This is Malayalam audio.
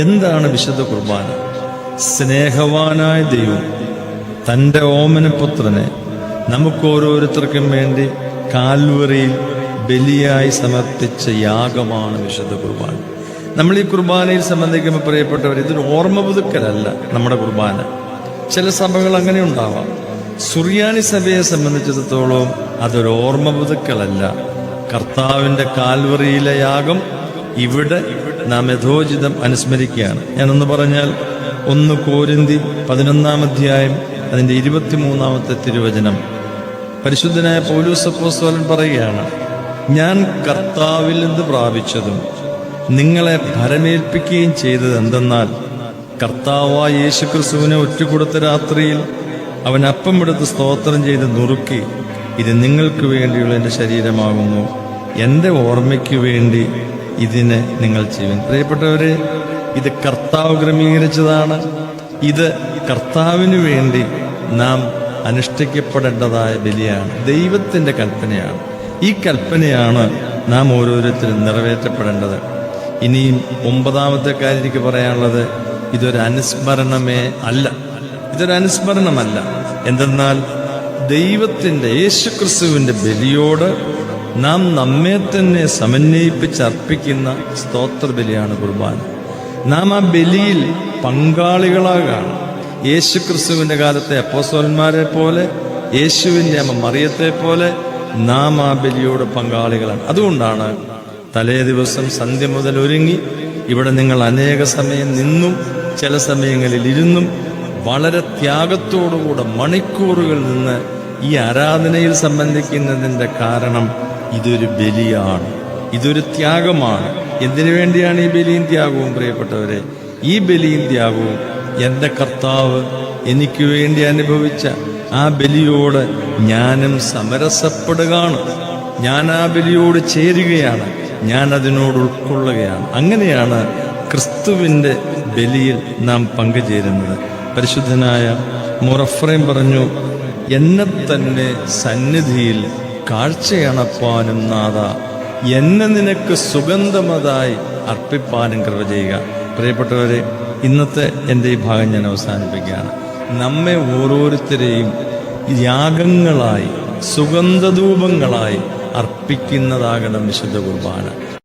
എന്താണ് വിശുദ്ധ കുർബാന? സ്നേഹവാനായ ദൈവം തന്റെ ഓമനപുത്രനെ നമുക്ക് ഓരോരുത്തർക്കും വേണ്ടി കാൽവറിയിൽ ബലിയായി സമർപ്പിച്ച യാഗമാണ് വിശുദ്ധ കുർബാന. നമ്മൾ ഈ കുർബാനയിൽ സംബന്ധിക്കുമ്പോൾ പ്രിയപ്പെട്ടവർ ഇതൊരു ഓർമ്മ പുതുക്കലല്ല നമ്മുടെ കുർബാന. ചില സഭകൾ അങ്ങനെ ഉണ്ടാവാം. സുറിയാനി സഭയെ സംബന്ധിച്ചിടത്തോളം അതൊരു ഓർമ്മ പുതുക്കലല്ല. കർത്താവിന്റെ കാൽവറിയിലെ യാഗം ഇവിടെ നാം യഥോചിതം അനുസ്മരിക്കുകയാണ്. ഞാനൊന്ന് പറഞ്ഞാൽ ഒന്ന് കോരിന്തി പതിനൊന്നാം അധ്യായം അതിന്റെ ഇരുപത്തിമൂന്നാമത്തെ തിരുവചനം. പരിശുദ്ധനായ പൗലൂസപ്പോസ്തോലൻ പറയുകയാണ് ഞാൻ കർത്താവിൽ നിന്ന് പ്രാപിച്ചതും നിങ്ങളെ ഭരമേൽപ്പിക്കുകയും ചെയ്തത് എന്തെന്നാൽ കർത്താവായ യേശുക്രിസ്തുവിനെ ഒറ്റുകൊടുത്ത രാത്രിയിൽ അവൻ അപ്പം എടുത്ത് സ്തോത്രം ചെയ്ത് നുറുക്കി ഇത് നിങ്ങൾക്ക് വേണ്ടിയുള്ള എന്റെ ശരീരമാകുന്നു. എന്റെ ഓർമ്മയ്ക്ക് വേണ്ടി ഇതിനെ നിങ്ങൾ ചെയ്യുവിൻ. പ്രിയപ്പെട്ടവരെ ഇത് കർത്താവ് ക്രമീകരിച്ചതാണ്. ഇത് കർത്താവിന് വേണ്ടി നാം അനുഷ്ഠിക്കപ്പെടേണ്ടതായ ബലിയാണ്. ദൈവത്തിന്റെ കൽപ്പനയാണ്. ഈ കൽപ്പനയാണ് നാം ഓരോരുത്തരും നിറവേറ്റപ്പെടേണ്ടത്. ഇനിയും ഒമ്പതാമത്തെ കാര്യം എനിക്ക് പറയാനുള്ളത് ഇതൊരു അനുസ്മരണമേ അല്ല. ഇതൊരു അനുസ്മരണമല്ല. എന്തെന്നാൽ ദൈവത്തിന്റെ യേശുക്രിസ്തുവിന്റെ ബലിയോട് നാം നമ്മെ തന്നെ സമന്വയിപ്പിച്ച് അർപ്പിക്കുന്ന സ്തോത്ര ബലിയാണ് കുർബാന. നാം ആ ബലിയിൽ പങ്കാളികളാകാണ്. യേശു ക്രിസ്തുവിന്റെ കാലത്തെ അപ്പോസോന്മാരെ പോലെ യേശുവിന്റെ അമ്മ മറിയത്തെ പോലെ നാം ആ ബലിയോട് പങ്കാളികളാണ്. അതുകൊണ്ടാണ് തലേ ദിവസം സന്ധ്യ മുതൽ ഒരുങ്ങി ഇവിടെ നിങ്ങൾ അനേക സമയം നിന്നും ചില സമയങ്ങളിൽ ഇരുന്നും വളരെ ത്യാഗത്തോടുകൂടെ മണിക്കൂറുകൾ നിന്ന് ഈ ആരാധനയിൽ സംബന്ധിക്കുന്നതിന്റെ കാരണം ഇതൊരു ബലിയാണ്. ഇതൊരു ത്യാഗമാണ്. എന്തിനു വേണ്ടിയാണ് ഈ ബലിയും ത്യാഗവും പ്രിയപ്പെട്ടവരെ? ഈ ബലിയും ത്യാഗവും എന്റെ കർത്താവ് എനിക്ക് വേണ്ടി അനുഭവിച്ച ആ ബലിയോട് ഞാനും സമരസപ്പെടുകയാണ്. ഞാൻ ആ ബലിയോട് ചേരുകയാണ്. ഞാൻ അതിനോട് ഉൾക്കൊള്ളുകയാണ്. അങ്ങനെയാണ് ക്രിസ്തുവിന്റെ ബലിയിൽ നാം പങ്കുചേരുന്നത്. പരിശുദ്ധനായ മുറഫ്രയും പറഞ്ഞു എന്നെ തന്നെ സന്നിധിയിൽ കാഴ്ചയണപ്പാനും നാഥ. എന്നെ നിനക്ക് സുഗന്ധമതായി അർപ്പിപ്പാനും കൃപ ചെയ്യുക. പ്രിയപ്പെട്ടവരെ ഇന്നത്തെ എന്റെ ഈ ഭാഗം ഞാൻ അവസാനിപ്പിക്കുകയാണ്. നമ്മെ ഓരോരുത്തരെയും യാഗങ്ങളായി സുഗന്ധധൂപങ്ങളായി അർപ്പിക്കുന്നതാകണം വിശുദ്ധ കുർബാന.